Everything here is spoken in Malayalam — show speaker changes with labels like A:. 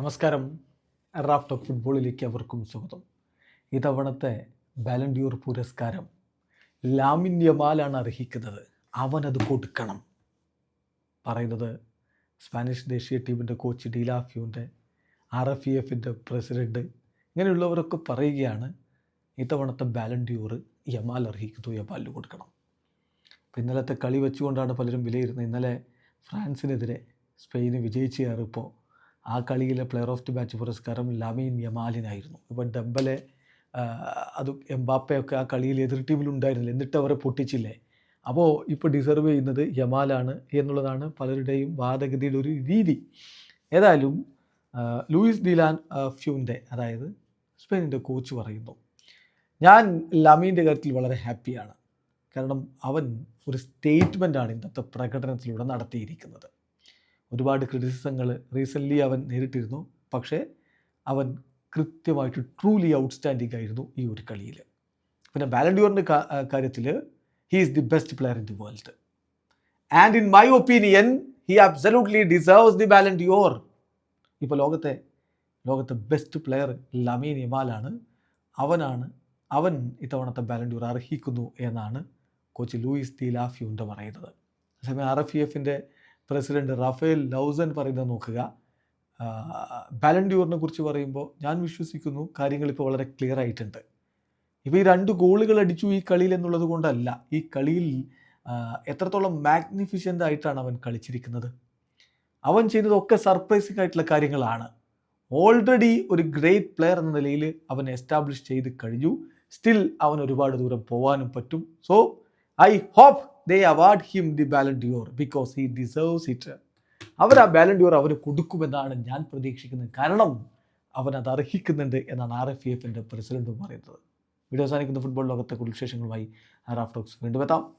A: നമസ്കാരം. റാഫ്റ്റ് ഓഫ് ഫുട്ബോളിലേക്ക് അവർക്കും സ്വാഗതം. ഇത്തവണത്തെ ബാലൻഡ്യൂർ പുരസ്കാരം ലാമിൻ യമാലാണ് അർഹിക്കുന്നത്. അവനത് കൊടുക്കണം. പറയുന്നത് സ്പാനിഷ് ദേശീയ ടീമിന്റെ coach de la Fuente R F E എഫിന്റെ പ്രസിഡന്റ് ഇങ്ങനെയുള്ളവരൊക്കെ പറയുകയാണ് ഇത്തവണത്തെ ബാലൻഡ്യൂർ യമാൽ അർഹിക്കുന്നു യമാലിന് കൊടുക്കണം. ഇന്നലത്തെ കളി വെച്ചുകൊണ്ടാണ് പലരും വിലയിരുന്നത്. ഇന്നലെ ഫ്രാൻസിനെതിരെ സ്പെയിന് വിജയിച്ചു കയറിപ്പോൾ ആ കളിയിലെ പ്ലെയർ ഓഫ് ദി മാച്ച് പുരസ്കാരം ലമീൻ യമാലിനായിരുന്നു. ഇപ്പം ആ, അത് എംബാപ്പയൊക്കെ ആ കളിയിൽ എതിർ ടീമിലുണ്ടായിരുന്നില്ല എന്നിട്ട് അവരെ പൊട്ടിച്ചില്ലേ? അപ്പോൾ ഇപ്പോൾ ഡിസർവ് ചെയ്യുന്നത് യമാലാണ് എന്നുള്ളതാണ് പലരുടെയും വാദഗതിയുടെ ഒരു രീതി. ഏതായാലും ലൂയിസ് ഡിലാൻ ഫ്യൂന്റെ അതായത് സ്പെയിനിന്റെ കോച്ച് പറയുന്നു ഞാൻ ലമീന്റെ കാര്യത്തിൽ വളരെ ഹാപ്പിയാണ് കാരണം അവൻ ഒരു സ്റ്റേറ്റ്മെന്റാണ് ഇന്നത്തെ പ്രകടനത്തിലൂടെ നടത്തിയിരിക്കുന്നത്. ഒരുപാട് ക്രിറ്റിസിസങ്ങൾ റീസെന്റ്ലി അവൻ നേരിട്ടിരുന്നു. പക്ഷേ അവൻ കൃത്യമായിട്ട് ട്രൂലി ഔട്ട്സ്റ്റാൻഡിംഗ് ആയിരുന്നു ഈ ഒരു കളിയിൽ പിന്നെ ബാലൻഡ്യൂറിന്റെ കാര്യത്തിൽ he is the best player in the world and in my opinion he absolutely deserves the Ballon d'Or ഇപ്പോൾ ലോകത്തെ ലോകത്തെ ബെസ്റ്റ് പ്ലെയർ ലമീൻ ഇമാലാണ് അവനാണ് അവൻ ഇത്തവണത്തെ ബാലൻഡ്യൂർ അർഹിക്കുന്നു എന്നാണ് കോച്ച് ലൂയിസ് ദി ലാഫ്യൂന്റെ പറയുന്നത്. അതേസമയം ആർ എഫ് ഇ എഫിന്റെ പ്രസിഡന്റ് റാഫേൽ ലൗസൻ പറയുന്നത് നോക്കുക. ബാലൻഡ്യൂറിനെ കുറിച്ച് പറയുമ്പോൾ ഞാൻ വിശ്വസിക്കുന്നു കാര്യങ്ങൾ ഇപ്പോൾ വളരെ ക്ലിയർ ആയിട്ടുണ്ട്. ഇപ്പോൾ ഈ രണ്ട് ഗോളുകൾ അടിച്ചു ഈ കളിയിൽ എന്നുള്ളത് കൊണ്ടല്ല. ഈ കളിയിൽ എത്രത്തോളം മാഗ്നിഫിഷ്യന്റ് ആയിട്ടാണ് അവൻ കളിച്ചിരിക്കുന്നത്. അവൻ ചെയ്യുന്നതൊക്കെ സർപ്രൈസിംഗ് ആയിട്ടുള്ള കാര്യങ്ങളാണ്. ഓൾറെഡി ഒരു ഗ്രേറ്റ് പ്ലെയർ എന്ന നിലയിൽ അവൻ എസ്റ്റാബ്ലിഷ് ചെയ്ത് കഴിഞ്ഞു. സ്റ്റിൽ അവൻ ഒരുപാട് ദൂരം പോകാനും പറ്റും. So I hope they award him the Ballon d'Or because he deserves it അവർ ആ ബാലൻഡ്യൂർ അവന് കൊടുക്കുമെന്നാണ് ഞാൻ പ്രതീക്ഷിക്കുന്നത്. കാരണം അവൻ അത് അർഹിക്കുന്നുണ്ട് എന്നാണ് ആർ എഫ് എഫിന്റെ പ്രസിഡന്റ് പറയുന്നത്. വീഡിയോ അവസാനിക്കുന്ന. ഫുട്ബോൾ ലോകത്തെ കുറിച്ച് വിശേഷങ്ങളുമായി റാഫ്റ്റോക്സ് വീണ്ടും എത്താം.